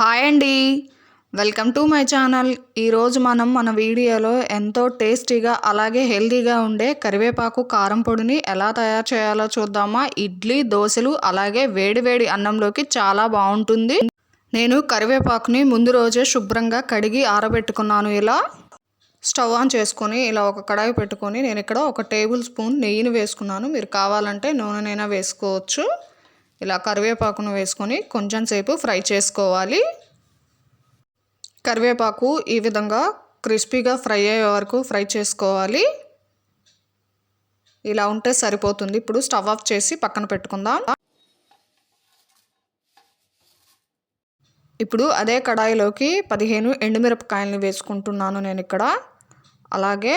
Hi అండి. Welcome to my channel. ఈరోజు మనం మన వీడియోలో ఎంతో టేస్టీగా అలాగే హెల్తీగా ఉండే కరివేపాకు కారం పొడిని ఎలా తయారు చేయాలో చూద్దామా? ఇడ్లీ దోశలు అలాగే వేడివేడి అన్నంలోకి చాలా బాగుంటుంది. నేను కరివేపాకుని ముందు రోజే శుభ్రంగా కడిగి ఆరబెట్టుకున్నాను ఇలా. స్టవ్ ఆన్ చేసుకొని ఇలా ఒక కడాయి పెట్టుకొని నేను ఇక్కడ ఒక టేబుల్ స్పూన్ నెయ్యిని వేసుకున్నాను. మీరు కావాలంటే నూనెనైనా వేసుకోవచ్చు. ఇలా కరివేపాకును వేసుకొని కొంచెం సేపు ఫ్రై చేసుకోవాలి. కరివేపాకు ఈ విధంగా క్రిస్పీగా ఫ్రై అయ్యే వరకు ఫ్రై చేసుకోవాలి. ఇలా ఉంటే సరిపోతుంది. ఇప్పుడు స్టవ్ ఆఫ్ చేసి పక్కన పెట్టుకుందాం. ఇప్పుడు అదే కడాయిలోకి పదిహేను ఎండుమిరపకాయలని వేసుకుంటున్నాను నేను ఇక్కడ. అలాగే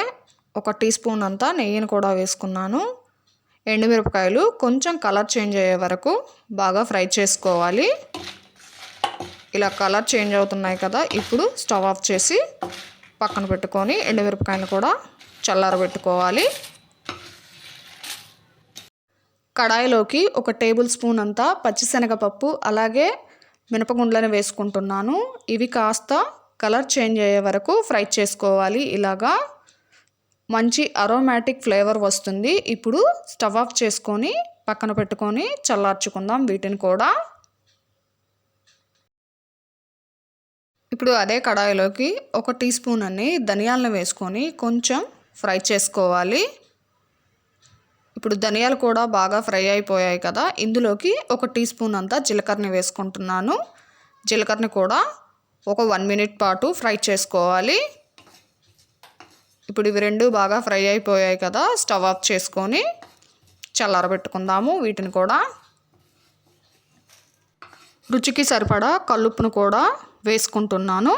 ఒక టీ స్పూన్ అంతా నెయ్యిని కూడా వేసుకున్నాను. ఎండుమిరపకాయలు కొంచెం కలర్ చేంజ్ అయ్యే వరకు బాగా ఫ్రై చేసుకోవాలి. ఇలా కలర్ చేంజ్ అవుతున్నాయి కదా ఇప్పుడు స్టవ్ ఆఫ్ చేసి పక్కన పెట్టుకొని ఎండుమిరపకాయలు కూడా చల్లారబెట్టుకోవాలి. కడాయిలోకి ఒక టేబుల్ స్పూన్ అంతా పచ్చిశనగపప్పు అలాగే మినపగుండ్లను వేసుకుంటున్నాను. ఇవి కాస్త కలర్ చేంజ్ అయ్యే వరకు ఫ్రై చేసుకోవాలి ఇలాగా. మంచి అరోమాటిక్ ఫ్లేవర్ వస్తుంది. ఇప్పుడు స్టవ్ ఆఫ్ చేసుకొని పక్కన పెట్టుకొని చల్లార్చుకుందాం వీటిని కూడా. ఇప్పుడు అదే కడాయిలోకి ఒక టీ స్పూన్ అన్ని ధనియాలను వేసుకొని కొంచెం ఫ్రై చేసుకోవాలి. ఇప్పుడు ధనియాలు కూడా బాగా ఫ్రై అయిపోయాయి కదా ఇందులోకి ఒక టీ స్పూన్ అంతా జీలకర్రని వేసుకుంటున్నాను. జీలకర్రని కూడా ఒక వన్ మినిట్ పాటు ఫ్రై చేసుకోవాలి. ఇప్పుడు ఇవి రెండు బాగా ఫ్రై అయిపోయాయి కదా స్టవ్ ఆఫ్ చేసుకొని చల్లారబెట్టుకుందాము వీటిని కూడా. రుచికి సరిపడా కల్లుప్పును కూడా వేసుకుంటున్నాను.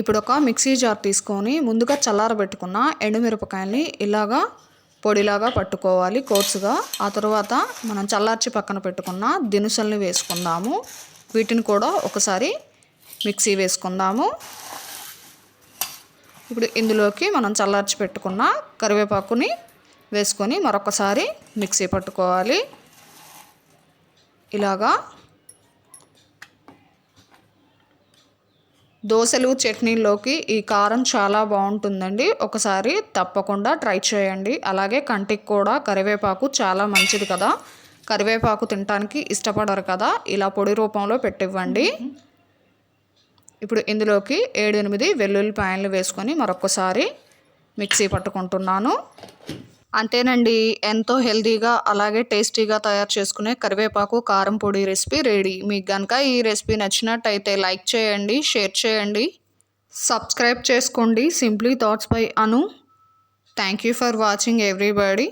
ఇప్పుడు ఒక మిక్సీ జార్ తీసుకొని ముందుగా చల్లారబెట్టుకున్న ఎండుమిరపకాయల్ని ఇలాగా పొడిలాగా పట్టుకోవాలి కోర్సుగా. ఆ తర్వాత మనం చల్లార్చి పక్కన పెట్టుకున్న దినుసుల్ని వేసుకుందాము. వీటిని కూడా ఒకసారి మిక్సీ వేసుకుందాము. ఇప్పుడు ఇందులోకి మనం చల్లార్చి పెట్టుకున్న కరివేపాకుని వేసుకొని మరొకసారి మిక్సీ పట్టుకోవాలి. ఇలాగా దోశలు చట్నీల్లోకి ఈ కారం చాలా బాగుంటుందండి. ఒకసారి తప్పకుండా ట్రై చేయండి. అలాగే కంటికి కూడా కరివేపాకు చాలా మంచిది కదా. కరివేపాకు తినడానికి ఇష్టపడరు కదా. ఇలా పొడి రూపంలో పెట్టివ్వండి. ఇప్పుడు ఇందులోకి ఏడు ఎనిమిది వెల్లుల్లిపాయలు వేసుకొని మరొకసారి మిక్సీ పట్టుకుంటున్నాను. అంతేనండి ఎంతో హెల్తీగా అలాగే టేస్టీగా తయారు చేసుకునే కరివేపాకు కారం పొడి రెసిపీ రెడీ. మీకు కనుక ఈ రెసిపీ నచ్చినట్టయితే లైక్ చేయండి షేర్ చేయండి సబ్స్క్రైబ్ చేసుకోండి. Simply thoughts by Anu. Thank you for watching everybody.